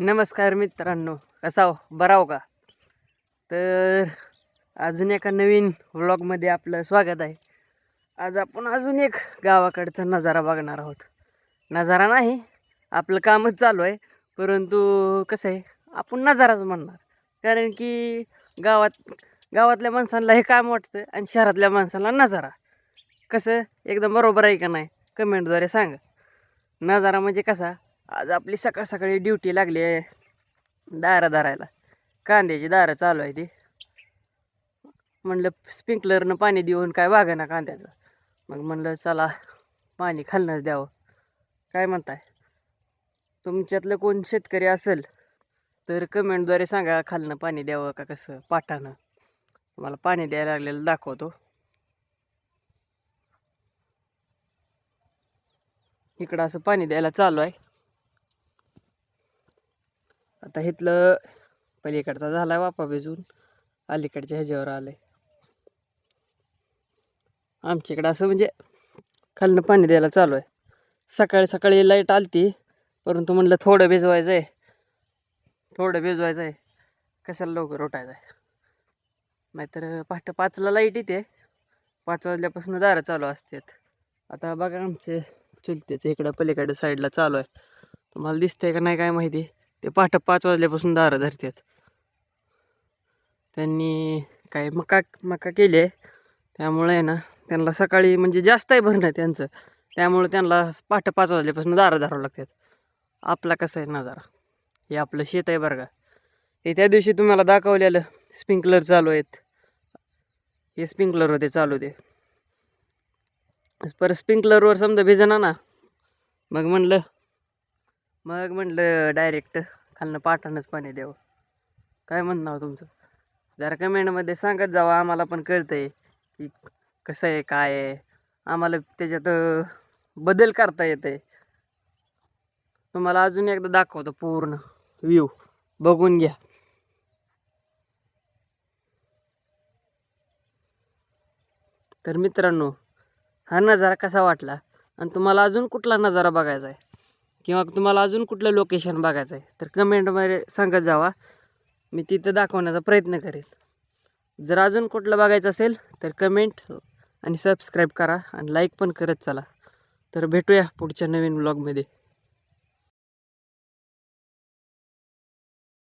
नमस्कार मित्रांनो कसा हो बरा हो का? तर अजून एका नवीन व्लॉगमध्ये आपलं स्वागत आहे. आज आपण अजून एक गावाकडचा नजारा बघणार आहोत. नजारा नाही आपलं कामच चालू आहे परंतु कसं आहे आपण नजाराच म्हणणार. कारण की गावात गावातल्या माणसांना हे काम वाटतं आणि शहरातल्या माणसांना नजारा. कसं एकदम बरोबर आहे का नाही कमेंटद्वारे सांगा. नजारा म्हणजे कसा आज आपली सकाळ सकाळी ड्युटी लागली आहे. दारं धरायला. कांद्याची दारं चालू आहे ती. म्हणलं स्प्रिंकलरनं पाणी देऊन काय ना कांद्याचं. मग म्हणलं चला पाणी खालनंच द्यावं. काय म्हणताय? तुमच्यातलं कोण शेतकरी असेल तर कमेंटद्वारे सांगा खालनं पाणी द्यावं का कसं? पाठानं मला पाणी द्यायला लागलेलं दाखवतो. इकडं असं पाणी द्यायला चालू आहे. आता इथलं पलीकडचा झाला आहे वापा भिजून. अलीकडच्या ह्याच्यावर आलं आहे आमच्याकडं असं म्हणजे खालनं पाणी द्यायला चालू आहे. सकाळी सकाळी लाइट आलती परंतु म्हणलं थोडं भिजवायचं आहे थोडं भिजवायचं आहे कशाला लवकर उठायचं आहे नाहीतर पहाटे पाचला लाइट येते. पाच वाजल्यापासून दारं चालू असतात. आता बघा आमचे चुलतेचं इकडं पलीकडे साईडला चालू आहे. तुम्हाला दिसतंय का नाही काय माहिती? ते पहाटे पाच वाजल्यापासून दारं धरतात त्यांनी काय मका मका केली. आहे त्यामुळे आहे ना त्यांना सकाळी म्हणजे जास्त आहे भरणं त्यांचं. त्यामुळे त्यांना पहाटे पाच वाजल्यापासून दारं धरावं लागतात आपला कसं आहे नजारा? हे आपलं शेत आहे बरं का. हे त्या दिवशी तुम्हाला दाखवलेलं स्प्रिंकलर चालू आहेत. हे स्प्रिंकलर होते चालू ते. पर स्प्रिंकलरवर समजा भिजना ना मग म्हणलं मग म्हणलं डायरेक्ट खालनं पाठवणंच पाणी द्यावं. काय म्हणणं हो तुमचं? जरा कमेंटमध्ये सांगत जावं आम्हाला पण कळतं आहे की कसं आहे काय आहे. आम्हाला त्याच्यात बदल करता येत आहे तुम्हाला अजून एकदा दाखवतो पूर्ण व्ह्यू बघून घ्या. तर मित्रांनो हा नजारा कसा वाटला? आणि तुम्हाला अजून कुठला नजारा बघायचा आहे? किंवा तुम्हाला अजून कुठलं लोकेशन बघायचं आहे तर कमेंटमध्ये सांगत जावा. मी तिथं दाखवण्याचा प्रयत्न करेन. जर अजून कुठलं बघायचं असेल तर कमेंट आणि सबस्क्राईब करा आणि लाईक पण करत चला. तर भेटूया पुढच्या नवीन ब्लॉगमध्ये